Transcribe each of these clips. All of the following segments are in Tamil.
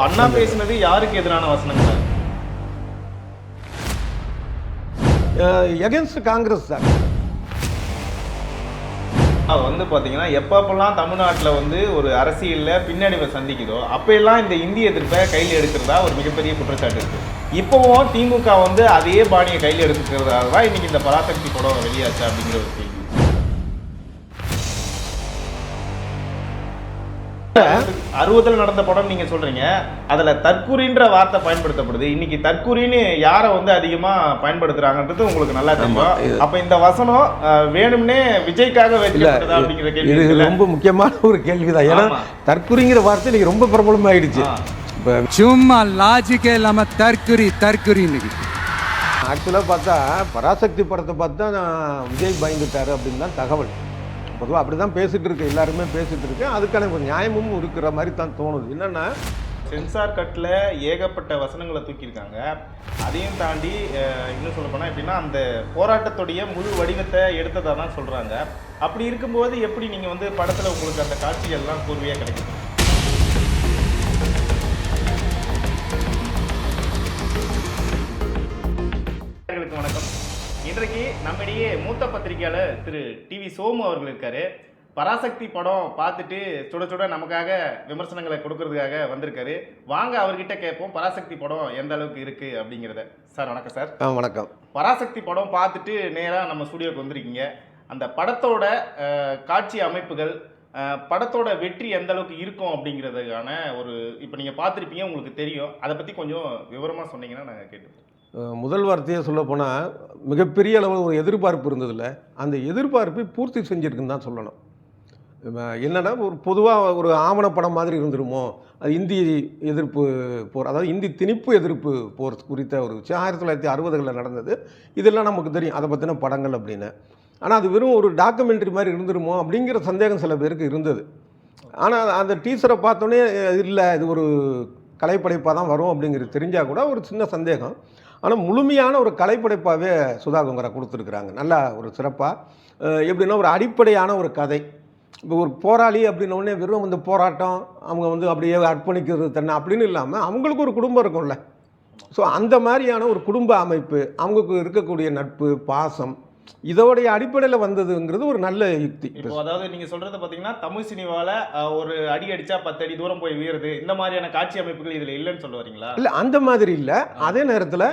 அண்ணா பேசினது யாருக்கு எதிரான வசனங்கள் எகென்ஸ்ட் காங்கிரஸ் சார். அது வந்து பார்த்தீங்கன்னா எப்பப்பெல்லாம் தமிழ்நாட்டில் வந்து ஒரு அரசியலில் பின்னடைவை சந்திக்குதோ அப்போல்லாம் இந்த இந்திய எதிர்ப்பை கையில் எடுக்கிறதா ஒரு மிகப்பெரிய குற்றச்சாட்டு இருக்குது இப்போவும் திமுக வந்து அதே பாணியை கையில் எடுத்துக்கிறதால தான் இன்னைக்கு இந்த பராசக்தி படம் வெளியாச்சு அப்படிங்கிற அறுபதில் நடந்த படம் நீங்க சொல்றீங்க. அதுல தற்குறின்ற வார்த்தை பயன்படுத்தப்படுது. இன்னைக்கு தற்குறின்னு யாரை வந்து அதிகமா பயன்படுத்துறாங்கன்றது உங்களுக்கு நல்லா தெரியும். அப்ப இந்த வசனம் வேணும்னே விஜய்க்காக வைக்கப்பட்டதா அப்படிங்கிற கேள்வி இது? ரொம்ப முக்கியமான ஒரு கேள்விதான். ஏன்னா ஆமா. தற்குறிங்கிற வார்த்தை இன்னைக்கு ரொம்ப பிரபலமாயிடுச்சு. இப்போ சும்மா லாஜிக்கே இல்லாம தற்குறி தற்குறி இன்னைக்கு ஆக்சுவலாக பார்த்தா பராசக்தி படத்தை பார்த்து தான் நான் விஜய் பயந்துட்டாரு அப்படின்னு தான் தகவல். பொதுவாக அப்படி தான் பேசிகிட்டு இருக்கு எல்லாருமே பேசிகிட்டு இருக்கு அதுக்கான ஒரு நியாயமும் இருக்கிற மாதிரி தான் தோணுது. என்னென்னா சென்சார் கட்டில் ஏகப்பட்ட வசனங்களை தூக்கியிருக்காங்க. அதையும் தாண்டி இன்னும் சொல்ல போனால் எப்படின்னா அந்த போராட்டத்துடைய முழு வடிவத்தை எடுத்ததாக தான் சொல்கிறாங்க அப்படி இருக்கும்போது எப்படி நீங்கள் வந்து படத்தில் உங்களுக்கு அந்த காட்சிகள்லாம் கூர்வையாக கிடைக்கும் இன்றைக்கு நம்மிடையே மூத்த பத்திரிகையாளர் திரு டிவி சோமு அவர்கள் இருக்காரு. பராசக்தி படம் பார்த்துட்டு சுட சுட நமக்காக விமர்சனங்களை கொடுக்கறதுக்காக வந்திருக்காரு. வாங்க அவர்கிட்ட கேட்போம் பராசக்தி படம் எந்த அளவுக்கு இருக்கு அப்படிங்கிறத. சார் வணக்கம் சார். வணக்கம். பராசக்தி படம் பார்த்துட்டு நேராக நம்ம ஸ்டுடியோக்கு வந்திருக்கீங்க. அந்த படத்தோட காட்சி அமைப்புகள் படத்தோட வெற்றி எந்த அளவுக்கு இருக்கும் அப்படிங்கிறதுக்கான ஒரு இப்போ நீங்கள் பார்த்துருப்பீங்க உங்களுக்கு தெரியும். அதை பற்றி கொஞ்சம் விவரமாக சொன்னீங்கன்னா நாங்கள் கேட்டுப்போம். முதல் வார்த்தையை சொல்ல போனால் மிகப்பெரிய அளவில் ஒரு எதிர்பார்ப்பு இருந்ததில்ல. அந்த எதிர்பார்ப்பை பூர்த்தி செஞ்சுருக்குன்னு தான் சொல்லணும். என்னென்னா ஒரு பொதுவாக ஒரு ஆவணப்படம் மாதிரி இருந்துருமோ அது இந்தி எதிர்ப்பு போர் அதாவது இந்தி திணிப்பு எதிர்ப்பு போர் குறித்த ஒரு விஷயம். ஆயிரத்தி தொள்ளாயிரத்தி அறுபதுகளில் நடந்தது. இதெல்லாம் நமக்கு தெரியும் அதை பற்றின படங்கள் அப்படின்னு. ஆனால் அது வெறும் ஒரு டாக்குமெண்ட்ரி மாதிரி இருந்துருமோ அப்படிங்கிற சந்தேகம் சில பேருக்கு இருந்தது. ஆனால் அந்த டீச்சரை பார்த்தோன்னே இல்லை இது ஒரு கலைப்படைப்பாக தான் வரும் அப்படிங்கிறது தெரிஞ்சால் கூட ஒரு சின்ன சந்தேகம். ஆனால் முழுமையான ஒரு கலைப்படைப்பாகவே சுதா கொங்கரா கொடுத்துருக்குறாங்க. நல்லா ஒரு சிறப்பாக எப்படின்னா ஒரு அடிப்படையான ஒரு கதை. இப்போ ஒரு போராளி அப்படின்ன உடனே வெறும் இந்த போராட்டம் அவங்க வந்து அப்படியே அர்ப்பணிக்கிறது தன்னை அப்படின்னு இல்லாமல் அவங்களுக்கு ஒரு குடும்பம் இருக்கும்ல. ஸோ அந்த மாதிரியான ஒரு குடும்ப அமைப்பு அவங்களுக்கு இருக்கக்கூடிய நட்பு பாசம் இதோடைய அடிப்படையில் வந்ததுங்கிறது ஒரு நல்ல யுக்தி. இப்போ அதாவது நீங்க சொல்றது பாத்தீங்கன்னா தமிழ் சினிமாவில் ஒரு அடி அடிச்சா பத்து அடி தூரம் போய் வீழுது இந்த மாதிரியான காட்சி அமைப்புகள் இதுல இல்லைன்னு சொல்ல வரீங்களா? இல்லை அந்த மாதிரி இல்லை. அதே நேரத்தில்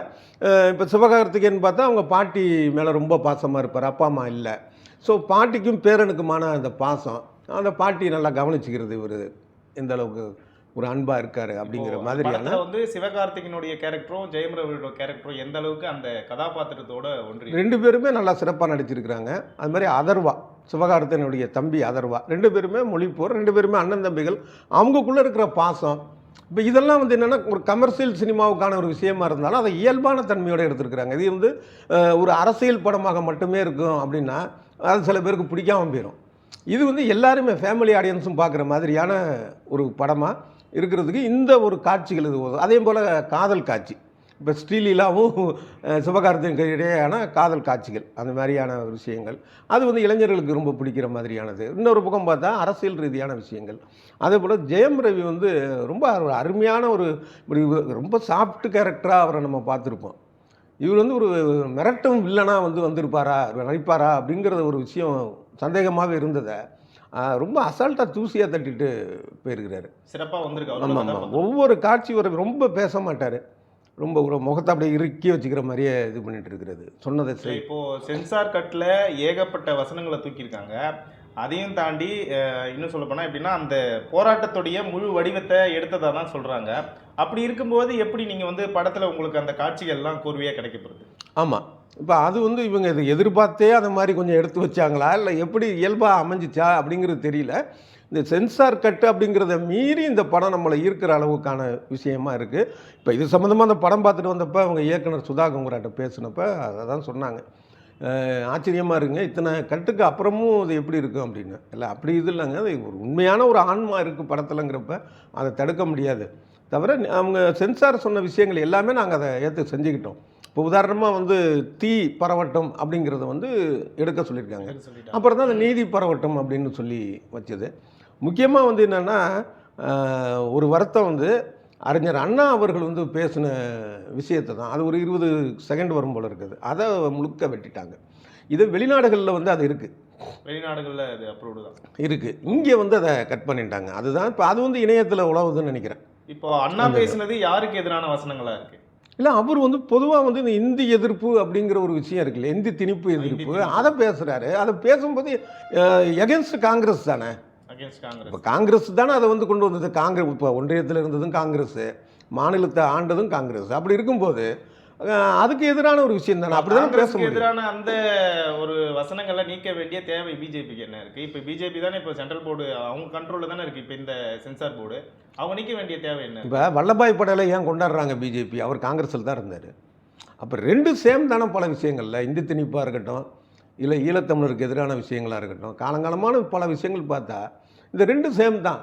இப்போ சிவகார்த்திகேயன் பார்த்தா அவங்க பாட்டி மேலே ரொம்ப பாசமாக இருப்பார் அப்பா அம்மா இல்லை. ஸோ பாட்டிக்கும் பேரனுக்குமான அந்த பாசம் அந்த பாட்டி நல்லா கவனிச்சுக்கிறது இவர் எந்த அளவுக்கு. ஒரு அன்பாக இருக்காரு அப்படிங்கிற மாதிரியான வந்து சிவகார்த்திகனுடைய கேரக்டரும் ஜெயம் ரவியோட கேரக்டரும் எந்த அளவுக்கு அந்த கதாபாத்திரத்தோட ஒன்றி ரெண்டு பேருமே நல்லா சிறப்பாக நடிச்சிருக்கிறாங்க. அது மாதிரி அதர்வா சிவகார்த்திகனுடைய தம்பி அதர்வா. ரெண்டு பேருமே மொழிப்போர் ரெண்டு பேருமே அண்ணன் தம்பிகள். அவங்கக்குள்ளே இருக்கிற பாசம். இப்போ இதெல்லாம் வந்து என்னென்னா ஒரு கமர்ஷியல் சினிமாவுக்கான ஒரு விஷயமா இருந்தாலும் அதை இயல்பான தன்மையோடு எடுத்திருக்கிறாங்க. இது வந்து ஒரு அரசியல் படமாக மட்டுமே இருக்கும் அப்படின்னா அது சில பேருக்கு பிடிக்காம போயிடும் இது வந்து எல்லாருமே ஃபேமிலி ஆடியன்ஸும் பார்க்குற மாதிரியான ஒரு படமாக இருக்கிறதுக்கு இந்த ஒரு காட்சிகள் இது. அதே போல் காதல் காட்சி. இப்போ ஸ்ரீலீலாவும் சிவகார்த்திகன் இடையேயான காதல் காட்சிகள். அந்த மாதிரியான விஷயங்கள். அது வந்து இளைஞர்களுக்கு ரொம்ப பிடிக்கிற மாதிரியானது. இன்னொரு பக்கம் பார்த்தா அரசியல் ரீதியான விஷயங்கள். அதே போல் ஜெயம் ரவி வந்து ரொம்ப ஒரு அருமையான ஒரு இப்படி ரொம்ப சாஃப்ட் கேரக்டராக அவரை நம்ம பார்த்துருப்போம். இவர் வந்து ஒரு மிரட்டும் வில்லனாக வந்து வந்திருப்பாரா நடிப்பாரா அப்படிங்கிறத ஒரு விஷயம் சந்தேகமாகவே இருந்ததை ரொம்ப அசால்ட்டாக தூசியாக தட்டிட்டு போயிருக்கிறாரு. சிறப்பா வந்திருக்கு. அவரோட ஆமாம் ஆமாம். ஒவ்வொரு காட்சி வர ரொம்ப பேச மாட்டார். ரொம்ப ஒரு முகத்தை அப்படியே இறுக்கி வச்சுக்கிற மாதிரியே இது பண்ணிட்டு இருக்கிறது. சொன்னதை சரி, செய் இப்போ சென்சார் கட்ல ஏகப்பட்ட வசனங்களை தூக்கியிருக்காங்க. அதையும் தாண்டி இன்னும் சொல்ல போனா எப்படின்னா அந்த போராட்டத்துடைய முழு வடிவத்தை எடுத்ததா தான் சொல்றாங்க. அப்படி இருக்கும்போது எப்படி நீங்க வந்து படத்துல உங்களுக்கு அந்த காட்சிகள்லாம் கூர்வையா கிடைக்கப்படுது ஆமாம் இப்போ அது வந்து இவங்க இது எதிர்பார்த்தே அந்த மாதிரி கொஞ்சம் எடுத்து வச்சாங்களா? இல்லை எப்படி இயல்பாக அமைஞ்சிச்சா? அப்படிங்கிறது தெரியல. இந்த சென்சார் கட்டு அப்படிங்கிறத மீறி இந்த படம் நம்மளை ஈர்க்கிற அளவுக்கான விஷயமா இருக்குது இப்போ இது சம்மந்தமாக அந்த படம் பார்த்துட்டு வந்தப்போ அவங்க இயக்குனர் சுதா கங்குராட்ட பேசினப்போ அதை தான் சொன்னாங்க ஆச்சரியமாக இருக்குங்க இத்தனை கட்டுக்கு அப்புறமும் அது எப்படி இருக்கும் அப்படின்னு. இல்லை அப்படி இது இல்லைங்க. அது ஒரு உண்மையான ஒரு ஆன்மா இருக்குது படத்துலங்கிறப்ப அதை தடுக்க முடியாது. தவிர அவங்க சென்சார் சொன்ன விஷயங்கள் எல்லாமே நாங்கள் அதை ஏற்று செஞ்சுக்கிட்டோம். இப்போ உதாரணமாக வந்து தீ பரவட்டம் அப்படிங்கிறத வந்து எடுக்க சொல்லியிருக்காங்க. அப்புறம் தான் அந்த நீதி பரவட்டம் அப்படின்னு சொல்லி வச்சது. முக்கியமாக வந்து என்னென்னா ஒரு வருத்தம் வந்து அறிஞர் அண்ணா அவர்கள் வந்து பேசின விஷயத்தை தான். அது ஒரு இருபது செகண்ட் வரும் போல இருக்குது. அதை முழுக்க வெட்டிட்டாங்க. இது வெளிநாடுகளில் வந்து அது இருக்குது வெளிநாடுகள்ல இது அப்ரூவ்டு தான். இருக்குது இங்கே வந்து அதை கட் பண்ணிட்டாங்க. அதுதான் இப்போ அது வந்து இணையத்தில் உழவுதுன்னு நினைக்கிறேன். இப்போ அண்ணா பேசினது யாருக்கு எதிரான வசனங்களா இருக்கு? இல்லை அவர் வந்து பொதுவாக வந்து இந்த இந்தி எதிர்ப்பு அப்படிங்கிற ஒரு விஷயம் இருக்குல்ல இந்தி திணிப்பு எதிர்ப்பு. அதை பேசுகிறாரு அதை பேசும்போது எகென்ஸ்ட் காங்கிரஸ் தானே? இப்போ காங்கிரஸ் தானே அதை வந்து கொண்டு வந்தது. காங்கிரஸ் இப்போ ஒன்றியத்தில் இருந்ததும் காங்கிரஸ் மாநிலத்தை ஆண்டதும் காங்கிரஸ். அப்படி இருக்கும்போது அதுக்கு எதிரான ஒரு விஷயம் தானே? அப்படி தானே பேச எதிரான அந்த ஒரு வசனங்களை நீக்க வேண்டிய தேவை பிஜேபிக்கு என்ன இருக்கு? இப்போ பிஜேபி தானே இப்போ சென்ட்ரல் போர்டு அவங்க கண்ட்ரோல்ல தானே இருக்கு இப்போ இந்த சென்சார் போர்டு அவங்க நீக்க வேண்டிய தேவை என்ன இப்போ வல்லபாய் படேலை ஏன் கொண்டாடுறாங்க பிஜேபி? அவர் காங்கிரஸில் தான் இருந்தார். அப்போ ரெண்டு சேம் தானே பல விஷயங்களில்? இந்தி திணிப்பாக இருக்கட்டும் இல்லை ஈழத்தமிழருக்கு எதிரான விஷயங்களாக இருக்கட்டும் காலங்காலமான பல விஷயங்கள் பார்த்தா இந்த ரெண்டு சேம் தான்.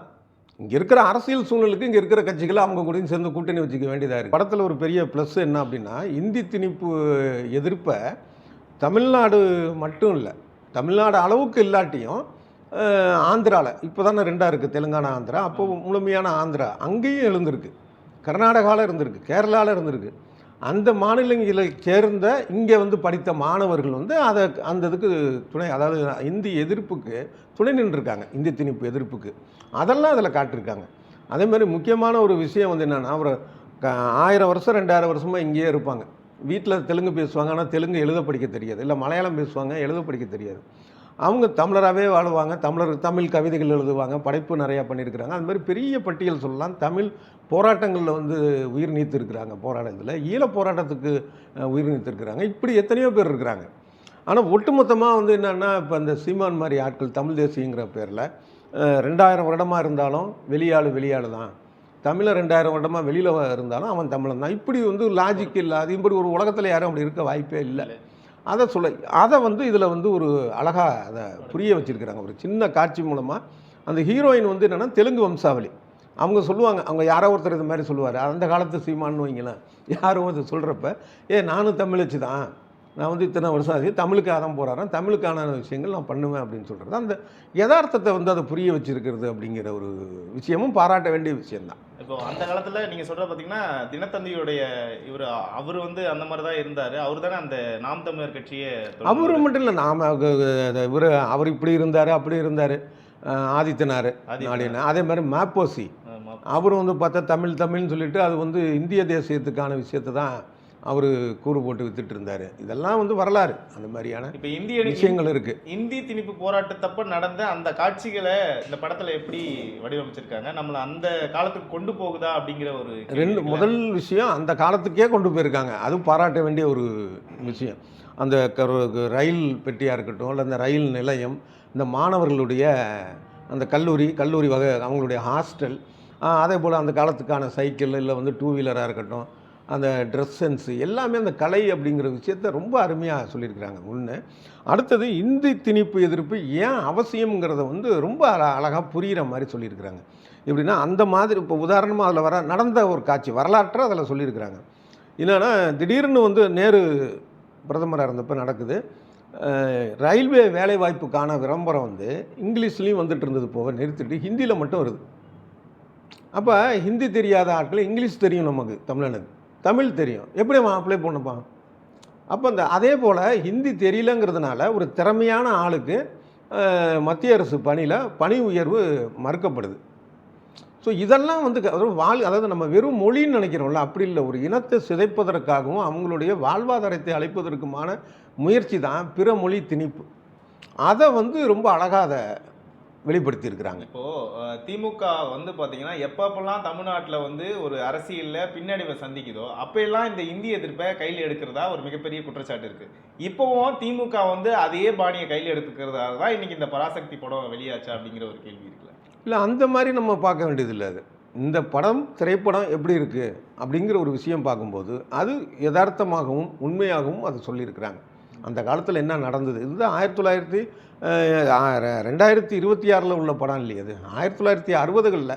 இங்கே இருக்கிற அரசியல் சூழ்நிலைக்கு இங்கே இருக்கிற கட்சிகளை அவங்க கூடயும் சேர்ந்து கூட்டணி வச்சுக்க வேண்டியதாக இருக்குது படத்தில் ஒரு பெரிய ப்ளஸ் என்ன அப்படின்னா இந்தி திணிப்பு எதிர்ப்பை தமிழ்நாடு மட்டும் இல்லை தமிழ்நாடு அளவுக்கு இல்லாட்டியும் ஆந்திராவில் இப்போ தானே ரெண்டாக இருக்குது தெலுங்கானா ஆந்திரா அப்போ முழுமையான ஆந்திரா அங்கேயும் எழுந்திருக்கு. கர்நாடகாவில் இருந்திருக்கு கேரளாவில் இருந்திருக்கு. அந்த மாநிலங்களை சேர்ந்த இங்கே வந்து படித்த மாணவர்கள் வந்து அதை அந்த இதுக்கு துணை அதாவது இந்தி எதிர்ப்புக்கு துணை நின்றுருக்காங்க. இந்தி திணிப்பு எதிர்ப்புக்கு. அதெல்லாம் அதில் காட்டியிருக்காங்க. அதே மாதிரி முக்கியமான ஒரு விஷயம் வந்து என்னென்னா ஒரு க- ஆயிரம் வருஷம் ரெண்டாயிரம் வருஷமாக இங்கேயே இருப்பாங்க. வீட்டில் தெலுங்கு பேசுவாங்க ஆனால் தெலுங்கு எழுத படிக்க தெரியாது. இல்லை மலையாளம் பேசுவாங்க எழுத படிக்க தெரியாது. அவங்க தமிழராகவே வாழுவாங்க தமிழர் தமிழ் கவிதைகள் எழுதுவாங்க படைப்பு நிறையா பண்ணியிருக்கிறாங்க. அது மாதிரி பெரிய பட்டியல் சொல்லலாம். தமிழ் போராட்டங்களில் வந்து உயிர் நீத்திருக்கிறாங்க போராட்டத்தில் ஈழ போராட்டத்துக்கு உயிர் நீத்திருக்கிறாங்க. இப்படி எத்தனையோ பேர் இருக்கிறாங்க. ஆனால் ஒட்டுமொத்தமாக வந்து என்னென்னா இப்போ இந்த சீமான் மாதிரி ஆட்கள் தமிழ் தேசியங்கிற பேரில் ரெண்டாயிரம் வருடமாக இருந்தாலும் வெளியாளு வெளியாளு தான் தமிழை ரெண்டாயிரம் வருடமாக வெளியில் இருந்தாலும் அவன் தமிழன் தான் இப்படி வந்து லாஜிக் இல்லை அது இப்படி ஒரு உலகத்தில் யாரும் அப்படி இருக்க வாய்ப்பே இல்லை. அதை சொல்ல அதை வந்து இதில் வந்து ஒரு அழகாக அதை புரிய வச்சுருக்கிறாங்க. ஒரு சின்ன காட்சி மூலமாக அந்த ஹீரோயின் வந்து என்னென்னா தெலுங்கு வம்சாவளி. அவங்க சொல்லுவாங்க அவங்க யாரோ ஒருத்தர் இது மாதிரி சொல்லுவார். அந்த காலத்து சீமான்னு வைங்களேன். யாரோ ஒருத்தர் சொல்கிறப்ப ஏ நானும் தமிழச்சு தான். நான் வந்து இத்தனை வருஷம் ஆச்சு. தமிழுக்காக தான் போராடுறேன். தமிழுக்கான விஷயங்கள் நான் பண்ணுவேன் அப்படின்னு சொல்கிறது அந்த யதார்த்தத்தை வந்து அதை புரிய வச்சிருக்கிறது அப்படிங்கிற ஒரு விஷயமும் பாராட்ட வேண்டிய விஷயம்தான். இப்போ அந்த காலத்துல நீங்க சொல்ற பாத்தீங்கன்னா தினத்தந்தியுடைய இவர் அவர் வந்து அந்த மாதிரி தான் இருந்தாரு. அவர் தானே அந்த நாம் தமிழர் கட்சியை அவரு மட்டும் இல்லை நாம் இவர் அவர் இப்படி இருந்தார் அப்படி இருந்தார். ஆதித்தனார். அப்படின்னு அதே மாதிரி மேப்போசி. அவரும் வந்து பார்த்தா தமிழ் தமிழ்னு சொல்லிட்டு அது வந்து இந்திய தேசியத்துக்கான விஷயத்தை தான் அவர் கூறு போட்டு வித்துட்டு இருந்தார் இதெல்லாம் வந்து வரலாறு. அந்த மாதிரியான இப்ப இந்திய விஷயங்கள் இருக்குது இந்தி திணிப்பு போராட்டத்தப்ப நடந்த அந்த காட்சிகளை இந்த படத்துல எப்படி வடிவமைச்சிருக்காங்க? நம்மள அந்த காலத்துக்கு கொண்டு போகுதா அப்படிங்கிற ஒரு ரெண்டு? முதல் விஷயம் அந்த காலத்துக்கே கொண்டு போயிருக்காங்க. அதுவும் பாராட்ட வேண்டிய ஒரு விஷயம். அந்த கரு- ரயில் பெட்டியாக இருக்கட்டும் இல்லை அந்த ரயில் நிலையம் இந்த மாணவர்களுடைய அந்த கல்லூரி கல்லூரி வகை அவங்களுடைய ஹாஸ்டல் அதே போல் அந்த காலத்துக்கான சைக்கிள் இல்லை வந்து டூ வீலராக இருக்கட்டும் அந்த ட்ரெஸ் சென்ஸு எல்லாமே அந்த கலை அப்படிங்கிற விஷயத்த ரொம்ப அருமையாக சொல்லியிருக்கிறாங்க. ஒன்று அடுத்தது இந்தி திணிப்பு எதிர்ப்பு ஏன் அவசியம்ங்கிறத வந்து ரொம்ப அழகாக புரிகிற மாதிரி சொல்லியிருக்கிறாங்க. எப்படின்னா அந்த மாதிரி இப்போ உதாரணமாக அதில் வர நடந்த ஒரு காட்சி வரலாற்றை அதில் சொல்லியிருக்கிறாங்க. என்னென்னா திடீர்னு வந்து நேரு பிரதமராக இருந்தப்போ நடக்குது. ரயில்வே வேலைவாய்ப்புக்கான விளம்பரம் வந்து இங்கிலீஷ்லேயும் வந்துட்டு இருந்தது போக நிறுத்திட்டு ஹிந்தியில் மட்டும் வருது. அப்போ ஹிந்தி தெரியாத ஆட்கள் இங்கிலீஷ் தெரியும் நமக்கு தமிழனுக்கு. தமிழ் தெரியும். எப்படி அவன் அப்ளை பண்ணுப்பான்? அப்போ இந்த அதே போல் ஹிந்தி தெரியலங்கிறதுனால ஒரு திறமையான ஆளுக்கு மத்திய அரசு பணியில் பணி உயர்வு மறுக்கப்படுது. ஸோ இதெல்லாம் வந்து அதாவது வாழ் அதாவது நம்ம வெறும் மொழின்னு நினைக்கிறோம்ல அப்படி இல்லை. ஒரு இனத்தை சிதைப்பதற்காகவும் அவங்களுடைய வாழ்வாதாரத்தை அழைப்பதற்குமான முயற்சி தான் பிற மொழி திணிப்பு. அதை வந்து ரொம்ப அழகாக அதை வெளிப்படுத்தியிருக்கிறாங்க. இப்போ திமுக வந்து பாத்தீங்கன்னா எப்பப்பெல்லாம் தமிழ்நாட்டுல வந்து ஒரு அரசியல்ல பின்னடைவை சந்திக்குதோ அப்பெல்லாம் இந்த இந்திய எதிர்ப்பை கையில் எடுக்கிறதா ஒரு மிகப்பெரிய குற்றச்சாட்டு இருக்கு. இப்போவும் திமுக வந்து அதே பாணியை கையில் எடுத்துக்கிறதா தான் இன்னைக்கு இந்த பராசக்தி படம் வெளியாச்சா அப்படிங்கிற ஒரு கேள்வி இருக்குல்ல? இல்லை அந்த மாதிரி நம்ம பார்க்க வேண்டியதில்லை அது. இந்த படம் திரைப்படம் எப்படி இருக்குது அப்படிங்கிற ஒரு விஷயம் பார்க்கும்போது அது யதார்த்தமாகவும் உண்மையாகவும் அதை சொல்லியிருக்கிறாங்க. அந்த காலத்தில் என்ன நடந்தது? இதுதான் ஆயிரத்தி தொள்ளாயிரத்தி ரெண்டாயிரத்தி இருபத்தி ஆறில் உள்ள படம் இல்லையா அது ஆயிரத்தி தொள்ளாயிரத்தி அறுபதுகளில்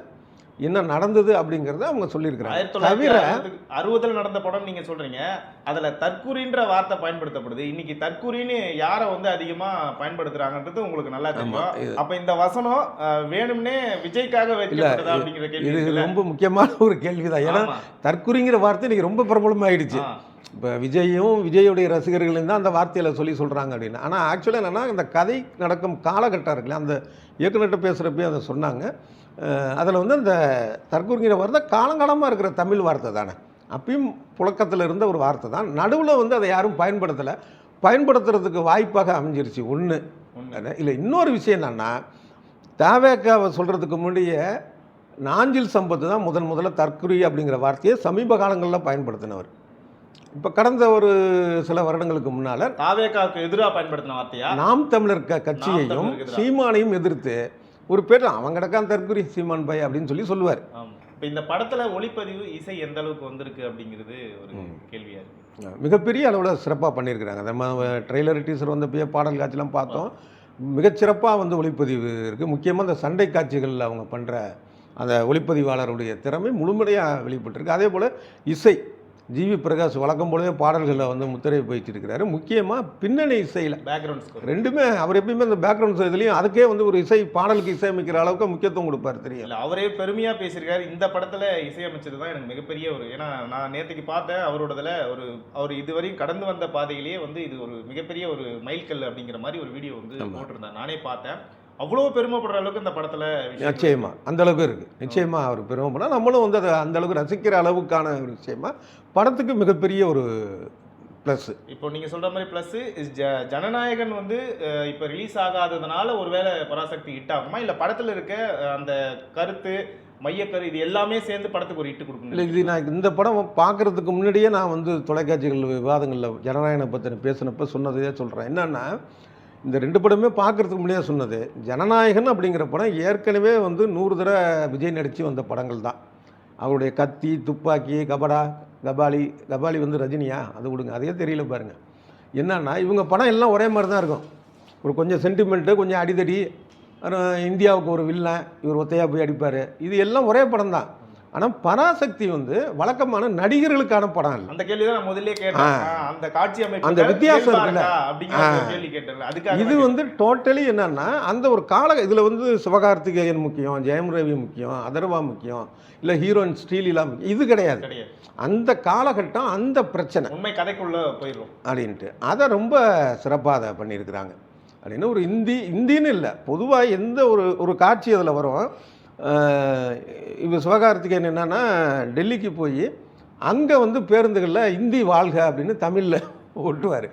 என்ன நடந்தது அப்படிங்கிறத அவங்க ஆயிரத்தி சொல்லியிருக்கிறாங்க தொள்ளாயிரத்தி தவிர அறுபது- அறுபதுல நடந்த படம் நீங்க சொல்றீங்க அதுல தற்குறின்ற வார்த்தை பயன்படுத்தப்படுது இன்னைக்கு தற்குறின்னு யாரை வந்து அதிகமா பயன்படுத்துறாங்கன்றது உங்களுக்கு நல்லா தெரியும் அப்ப இந்த வசனம் வேணும்னே விஜய்க்காக வைக்கப்பட்டதா அப்படிங்கிற கேள்வி இது? ரொம்ப முக்கியமான ஒரு கேள்விதான் ஏன்னா ஆமா. தற்குறிங்கிற வார்த்தை இன்னைக்கு ரொம்ப பிரபலமாயிடுச்சு. இப்போ விஜயும் விஜயுடைய ரசிகர்களும் தான் அந்த வார்த்தையில சொல்லி சொல்கிறாங்க அப்படின்னு. ஆனால் ஆக்சுவலாக என்னென்னா இந்த கதை நடக்கும் காலகட்டம் இருக்குல்ல அந்த இயக்குனர்கிட்ட பேசுகிறப்பயே அதை சொன்னாங்க. அதில் வந்து அந்த தற்குறிங்கிற வார்த்தை காலங்காலமாக இருக்கிற தமிழ் வார்த்தை தானே. அப்பயும் புழக்கத்தில் இருந்த ஒரு வார்த்தை தான். நடுவில் வந்து அதை யாரும் பயன்படுத்தலை. பயன்படுத்துறதுக்கு வாய்ப்பாக அமைஞ்சிருச்சு. ஒன்று. இல்லை இன்னொரு விஷயம் என்னன்னா தாவேக்காவை சொல்கிறதுக்கு முன்னாடியே நாஞ்சில் சம்பத்து தான் முதன் முதல்ல தற்குறி அப்படிங்கிற வார்த்தையை சமீப காலங்களில் பயன்படுத்தினவர். இப்போ கடந்த ஒரு சில வருடங்களுக்கு முன்னால் தாவேக்காவுக்கு எதிரா பயன்படுத்தின வார்த்தையா? நாம் தமிழர் க கட்சியையும். சீமானையும் எதிர்த்து ஒரு பேர் அவன் கிடக்கான் தற்குறி சீமான் பை அப்படின்னு சொல்லி சொல்லுவார். இப்ப இந்த படத்துல ஒளிப்பதிவு இசை எந்த அளவுக்கு வந்திருக்கு அப்படிங்கிறது ஒரு கேள்வியா இருக்கு. மிகப்பெரிய அளவில் சிறப்பாக பண்ணியிருக்கிறாங்க. நம்ம ட்ரெய்லர் டீசர் வந்தப்பயே பாடல் காட்சிலாம் பார்த்தோம். மிகச்சிறப்பாக வந்து ஒளிப்பதிவு இருக்குது முக்கியமாக அந்த சண்டை காட்சிகளில் அவங்க பண்ணுற அந்த ஒளிப்பதிவாளருடைய திறமை முழுமையாக வெளிப்பட்டிருக்கு. அதே போல் இசை ஜிவி பிரகாஷ் வழக்கம் போலவே பாடல்களில் வந்து முத்திரை போயிட்டு முக்கியமாக பின்னணி இசையில். பேக்ரவுண்ட் ஸ்கோர் ரெண்டுமே அவர் எப்பயுமே இந்த பேக்ரவுண்ட் இதுலேயும் அதுக்கே வந்து ஒரு இசை பாடலுக்கு இசையமைக்கிற அளவுக்கு முக்கியத்துவம் கொடுப்பார் தெரியும்? அவரே பெருமையா பேசியிருக்காரு. இந்த படத்துல இசையமைச்சது தான் எனக்கு மிகப்பெரிய ஒரு ஏன்னா நான் நேத்துக்கு பார்த்தேன் அவரோடதுல ஒரு அவர் இதுவரையும் கடந்து வந்த பாதையிலேயே வந்து இது ஒரு மிகப்பெரிய ஒரு மைல்கல் அப்படிங்கிற மாதிரி ஒரு வீடியோ வந்து. போட்டிருந்தேன் நானே பார்த்தேன். அவ்வளவு பெருமைப்படுற அளவுக்கு இந்த படத்துல விஷயம் நிச்சயமா. அந்த அளவுக்கு இருக்குது நிச்சயமா அவர் பெருமைப்படலாம் நம்மளும் வந்து அதை அந்த அளவுக்கு ரசிக்கிற அளவுக்கான ஒரு விஷயமா படத்துக்கு மிகப்பெரிய ஒரு ப்ளஸ் இப்போ நீங்க சொல்ற மாதிரி பிளஸ் ஜனநாயகன் வந்து இப்ப ரிலீஸ் ஆகாததுனால ஒருவேளை பராசக்தி ஹிட் ஆகுமா? இல்ல படத்துல இருக்க அந்த கருத்து மையக்கரு இது எல்லாமே சேர்ந்து படத்துக்கு ஒரு இல்லை கொடுக்கணும் இது நான் இந்த படம் பார்க்குறதுக்கு முன்னாடியே நான் வந்து தொலைக்காட்சிகள் விவாதங்களில் ஜனநாயகனை பற்றின பேசினப்ப சொன்னதையே சொல்கிறேன் என்னன்னா இந்த ரெண்டு படமே பார்க்குறதுக்கு முன்னாடியே சொன்னது ஜனநாயகன் அப்படிங்கிற படம் ஏற்கனவே வந்து நூறு தடவை விஜய் நடித்து வந்த படங்கள் தான். அவருடைய கத்தி துப்பாக்கி கபடா கபாலி கபாலி வந்து ரஜினியா? அது விடுங்க அதையே தெரியல பாருங்கள் என்னன்னா இவங்க படம் எல்லாம் ஒரே மாதிரி தான் இருக்கும். ஒரு கொஞ்சம் சென்டிமெண்ட்டு கொஞ்சம் அடிதடி இந்தியாவுக்கு ஒரு வில்லன் இவர் ஒத்தையாக போய் அடிப்பார். இது எல்லாம் ஒரே படம் தான். ஆனால் பராசக்தி வந்து வழக்கமான நடிகர்களுக்கான படம் இல்லை அந்த கேள்வி தான் கேட்டேன். ஆ, அந்த காட்சி அமைப்பு அந்த வித்தியாசம் இருக்குல்ல? ஆ. கேள்வி கேட்டேன் இது வந்து டோட்டலி என்னன்னா அந்த ஒரு கால இதில் வந்து சிவகார்த்திகேயன் முக்கியம் ஜெயம் ரவி முக்கியம் அதர்வா முக்கியம் இல்லை ஹீரோயின் ஸ்ரீலீலா முக்கியம். இது கிடையாது. கிடையாது. அந்த காலகட்டம் அந்த பிரச்சனை. உண்மை கதைக்குள்ள போயிடும் அப்படின்ட்டு. அதை ரொம்ப சிறப்பாக அதை பண்ணியிருக்கிறாங்க. அப்படின்னு ஒரு இந்தி இந்தின்னு இல்லை. பொதுவாக எந்த ஒரு ஒரு காட்சி அதில் வரும் இப்போ சிவகார்த்திகேயன் என்னன்னா டெல்லிக்கு போய் அங்கே வந்து பேருந்துகளில் இந்தி வாழ்க அப்படின்னு தமிழில் ஒட்டுவார்.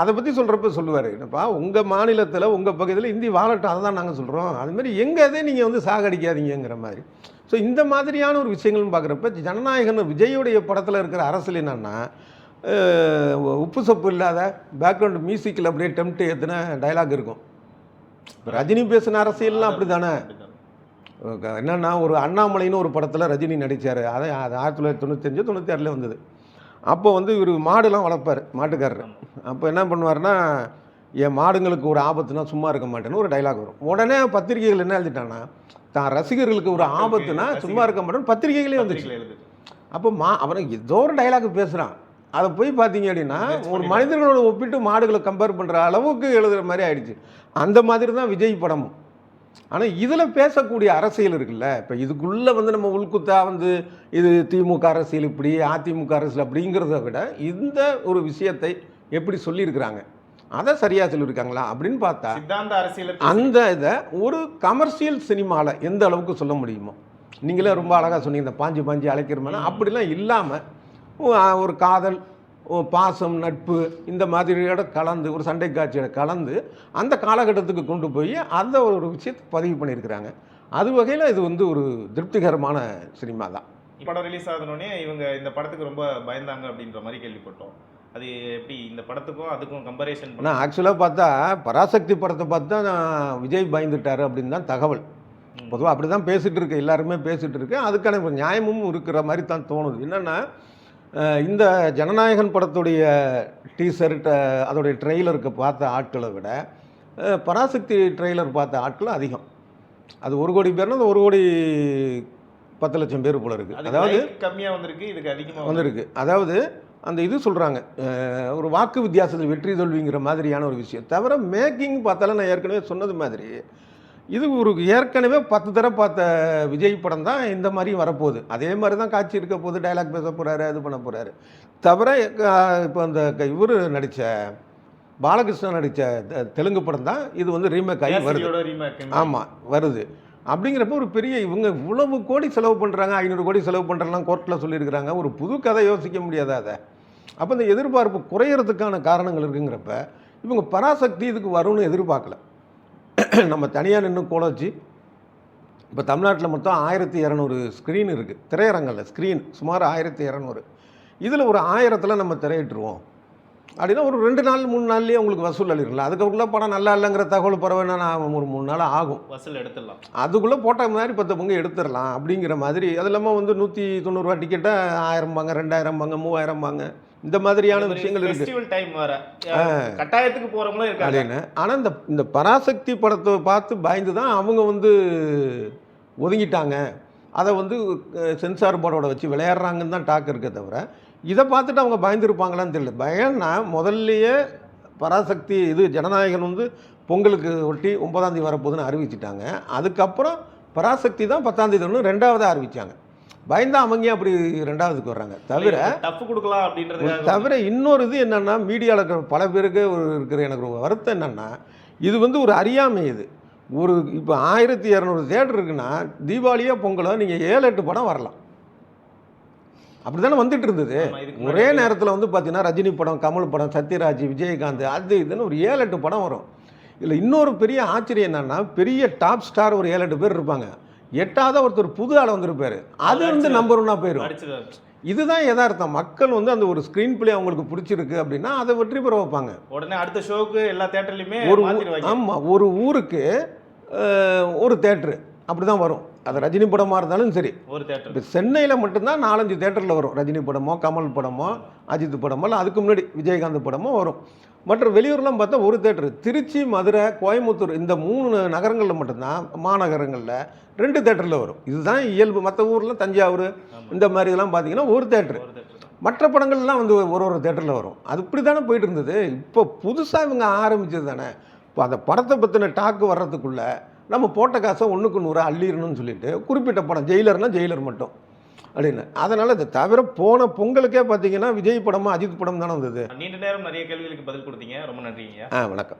அதை பற்றி சொல்கிறப்ப சொல்லுவார் என்னப்பா உங்கள் மாநிலத்தில் உங்கள் பகுதியில் இந்தி வாழட்டும் அதை தான் நாங்கள் சொல்கிறோம் அதுமாதிரி எங்கள் இதே நீங்கள் வந்து சாகடிக்காதீங்கங்கிற மாதிரி. ஸோ இந்த மாதிரியான ஒரு விஷயங்கள்னு பார்க்குறப்ப ஜனநாயகன் விஜயுடைய படத்தில் இருக்கிற அரசியல் என்னன்னா உப்பு சப்பு இல்லாத பேக்ரவுண்ட் மியூசிக்கில் அப்படியே டெம்ட் ஏற்றின டைலாக் இருக்கும். இப்ப ரஜினி பேசின அரசியல்லாம் அப்படி தானே என்னன்னா ஒரு அண்ணாமலைன்னு ஒரு படத்தில் ரஜினி நடித்தார் அதை அது ஆயிரத்தி தொள்ளாயிரத்தி தொண்ணூத்தஞ்சு தொண்ணூற்றி ஆறில் வந்தது. அப்போ வந்து இவர் மாடுலாம் வளர்ப்பார் மாட்டுக்காரர். அப்போ என்ன பண்ணுவார்னா என் மாடுங்களுக்கு ஒரு ஆபத்துனா சும்மா இருக்க மாட்டேன்னு ஒரு டைலாக் வரும். உடனே பத்திரிகைகள் என்ன எழுதிட்டாங்கன்னா தான் ரசிகர்களுக்கு ஒரு ஆபத்துனா சும்மா இருக்க மாட்டேன்னு பத்திரிகைகளே வந்துச்சு அப்போ மா அவன் ஏதோ ஒரு டைலாக் பேசுகிறான் அதை போய் பார்த்தீங்க அப்படின்னா ஒரு மனிதர்களோட ஒப்பிட்டு மாடுகளை கம்பேர் பண்ணுற அளவுக்கு எழுதுகிற மாதிரி ஆயிடுச்சு. அந்த மாதிரி தான் விஜய் படமும். ஆனால் இதில் பேசக்கூடிய அரசியல் இருக்குல்ல? இப்போ இதுக்குள்ளே வந்து நம்ம உள்குத்தா வந்து இது திமுக அரசியல் இப்படி அதிமுக அரசியல் அப்படிங்கிறத விட இந்த ஒரு விஷயத்தை எப்படி சொல்லியிருக்கிறாங்க? அதை சரியாக சொல்லியிருக்காங்களா? அப்படின்னு பார்த்தா சித்தாந்த அரசியல அந்த இதை ஒரு கமர்ஷியல் சினிமாவில் எந்த அளவுக்கு சொல்ல முடியுமோ? நீங்களே ரொம்ப அழகாக சொன்னீங்க இந்த பாஞ்சு பாஞ்சு அழைக்கிற மாதிரி அப்படிலாம் இல்லாமல் ஒரு காதல் பாசம் நட்பு இந்த மாதிரியோட கலந்து ஒரு சண்டை காட்சியோட கலந்து அந்த காலகட்டத்துக்கு கொண்டு போய் அந்த ஒரு விஷயத்தை பதிவு பண்ணியிருக்கிறாங்க. அது வகையில் இது வந்து ஒரு திருப்திகரமான சினிமா தான். படம் ரிலீஸ் ஆகணுன்னே இவங்க இந்த படத்துக்கு ரொம்ப பயந்தாங்க அப்படின்ற மாதிரி கேள்விப்பட்டோம். அது எப்படி இந்த படத்துக்கும் அதுக்கும் கம்பேரிசன் ஆனால் ஆக்சுவலாக பார்த்தா பராசக்தி படத்தை பார்த்தா நான் விஜய் பயந்துட்டாரு அப்படின்னு தான் தகவல். பொதுவாக அப்படி தான் பேசிகிட்டு இருக்கு எல்லாருமே பேசிகிட்டு இருக்கு அதுக்கான ஒரு நியாயமும் இருக்கிற மாதிரி தான் தோணுது. என்னென்னா இந்த ஜனநாயகன் படத்துடைய டீசர் அதோடைய ட்ரெய்லருக்கு பார்த்த ஆட்களை விட பராசக்தி ட்ரெய்லர் பார்த்த ஆட்கள் அதிகம். அது ஒரு கோடி பேர்னா அந்த ஒரு கோடி பத்து லட்சம் பேர் போல இருக்குது அதாவது like கம்மியா வந்திருக்கு இதுக்கு அதிகமா வந்திருக்கு. அதாவது அந்த இது சொல்கிறாங்க ஒரு வாக்கு வித்தியாசத்தில் வெற்றி தோல்விங்கிற மாதிரியான ஒரு விஷயம். தவிர மேக்கிங் பார்த்தாலும் நான் ஏற்கனவே சொன்னது மாதிரி இது ஒரு ஏற்கனவே பத்து தடவை பார்த்த விஜய் படம் தான் இந்த மாதிரி வரப்போகுது. அதே மாதிரி தான் காட்சி இருக்க போகுது டைலாக் பேச போகிறாரு அது பண்ண போகிறாரு தவிர இப்போ அந்த இவர் நடித்த பாலகிருஷ்ணன் நடித்த தெலுங்கு படம் தான் இது வந்து ரீமேக் ஆகி வருது. ஆமாம் வருது. அப்படிங்கிறப்ப ஒரு பெரிய இவங்க இவ்வளவு கோடி செலவு பண்ணுறாங்க ஐநூறு கோடி செலவு பண்ணுறலாம் கோர்ட்டில் சொல்லியிருக்கிறாங்க. ஒரு புது கதை யோசிக்க முடியாதா அதை? அப்போ இந்த எதிர்பார்ப்பு குறையிறதுக்கான காரணங்கள் இருக்குங்கிறப்ப இவங்க பராசக்தி இதுக்கு வரும்னு எதிர்பார்க்கல. நம்ம தனியாக நின்று கோலச்சு. இப்போ தமிழ்நாட்டில் மொத்தம் ஆயிரத்தி இரநூறு ஸ்க்ரீன் இருக்குது திரையரங்கில் ஸ்க்ரீன் சுமார் ஆயிரத்தி இரநூறு. இதில் ஒரு ஆயிரத்தில் நம்ம திரையிட்டுருவோம். அப்படின்னா ஒரு ரெண்டு நாள் மூணு நாள்லேயே உங்களுக்கு வசூல் அளிக்கலாம் அதுக்குள்ளே படம் நல்லா இல்லைங்கிற தகவல் பரவாயில்ல நான் ஒரு மூணு நாள் ஆகும். வசூல் எடுத்துடலாம். அதுக்குள்ளே போட்ட மாதிரி பத்து பங்கு எடுத்துடலாம் அப்படிங்கிற மாதிரி. அது இல்லாமல் வந்து நூற்றி தொண்ணூறுரூவா டிக்கெட்டை ஆயிரம் பாங்க ரெண்டாயிரம் பாங்க மூவாயிரம் பாங்க இந்த மாதிரியான விஷயங்கள் ஃபெஸ்டிவல் டைம் வர கட்டாயத்துக்கு போறவங்களும் இருக்காங்க. ஆனால் இந்த இந்த பராசக்தி படத்தை பார்த்து பயந்து தான் அவங்க வந்து ஒதுங்கிட்டாங்க. அதை வந்து சென்சார் போர்டோட வச்சு விளையாடுறாங்கன்னு தான் டாக் இருக்கே தவிர இதை பார்த்துட்டு அவங்க பயந்துருப்பாங்களான்னு தெரியல. பயம்னா முதல்லையே பராசக்தி இது ஜனநாயகன் வந்து பொங்கலுக்கு ஒட்டி ஒன்பதாம் தேதி வரப்போகுதுன்னு அறிவிச்சிட்டாங்க. அதுக்கப்புறம் பராசக்தி தான் பத்தாம் தேதி ஒன்று ரெண்டாவதாக அறிவிச்சாங்க. பயந்தா அவங்க அப்படி ரெண்டாவதுக்கு வர்றாங்க? தவிர டஃப் கொடுக்கலாம் அப்படின்றதுக்காக தவிர இன்னொரு இது என்னென்னா மீடியாவில் இருக்கிற பல பேருக்கு ஒரு இருக்கிற எனக்கு ஒரு வருத்தம் என்னென்னா இது வந்து ஒரு அறியாமை இது. ஒரு இப்போ ஆயிரத்தி இரநூறு தேட்டர் இருக்குன்னா தீபாவளியோ பொங்கலோ நீங்கள் ஏழு எட்டு படம் வரலாம். அப்படி தானே வந்துட்டு இருந்தது. ஒரே நேரத்தில் வந்து பார்த்தீங்கன்னா ரஜினி படம் கமல் படம் சத்யராஜ் விஜயகாந்த் அது இதுன்னு ஒரு ஏழு எட்டு படம் வரும். இதில் இன்னொரு பெரிய ஆச்சரியம் என்னன்னா பெரிய டாப் ஸ்டார் ஒரு ஏழு எட்டு பேர் இருப்பாங்க. எட்டாவது ஒருத்தர் புது ஆள் வந்திருப்பாரு. அது வந்து நம்பர் ஒன்னாக போயிடும் இதுதான் யதார்த்தம். மக்கள் வந்து அந்த ஒரு ஸ்க்ரீன் பிளே அவங்களுக்கு பிடிச்சிருக்கு அப்படின்னா அதை வெற்றி பெற வைப்பாங்க. உடனே அடுத்த ஷோக்கு எல்லா தியேட்டர்லயுமே ஒரு ஊ- மாத்திடுவாங்க. ஆமா ஒரு ஊருக்கு ஒரு தேட்ரு அப்படி தான் வரும். அது ரஜினி படமாக இருந்தாலும் சரி. ஒரு தியேட்டர் இப்போ சென்னையில் மட்டும்தான் நாலஞ்சு தேட்டரில் வரும். ரஜினி படமோ கமல் படமோ அஜித் படமோ இல்லை அதுக்கு முன்னாடி விஜயகாந்த் படமோ வரும். மற்ற வெளியூர்லாம் பார்த்தா ஒரு தேட்டரு. திருச்சி மதுரை கோயம்புத்தூர் இந்த மூணு நகரங்களில் மட்டும்தான் மாநகரங்களில் ரெண்டு தேட்டரில் வரும். இதுதான் இயல்பு. மற்ற ஊரில் தஞ்சாவூர் இந்த மாதிரி இதெல்லாம் பார்த்தீங்கன்னா ஒரு தேட்டரு. மற்ற படங்கள்லாம் வந்து ஒரு ஒரு தேட்டரில் வரும். அது இப்படி தானே போயிட்டு இருந்தது. இப்போ புதுசாக இவங்க ஆரம்பிச்சது தானே. இப்போ அந்த படத்தை பற்றின டாக்கு வர்றதுக்குள்ள நம்ம போட்ட காசை ஒன்றுக்கு நூறு அள்ளிடணும்னு சொல்லிட்டு குறிப்பிட்ட படம் ஜெயிலர்னா ஜெயிலர் மட்டும். அப்படின்னு. அதனால் இதை தவிர போன பொங்கலுக்கே பார்த்தீங்கன்னா விஜய் படமும் அஜித் படம் தானே வந்தது. நீண்ட நேரம் நிறைய கேள்விகளுக்கு பதில் கொடுத்தீங்க. ரொம்ப நன்றிங்க ஆ வணக்கம்.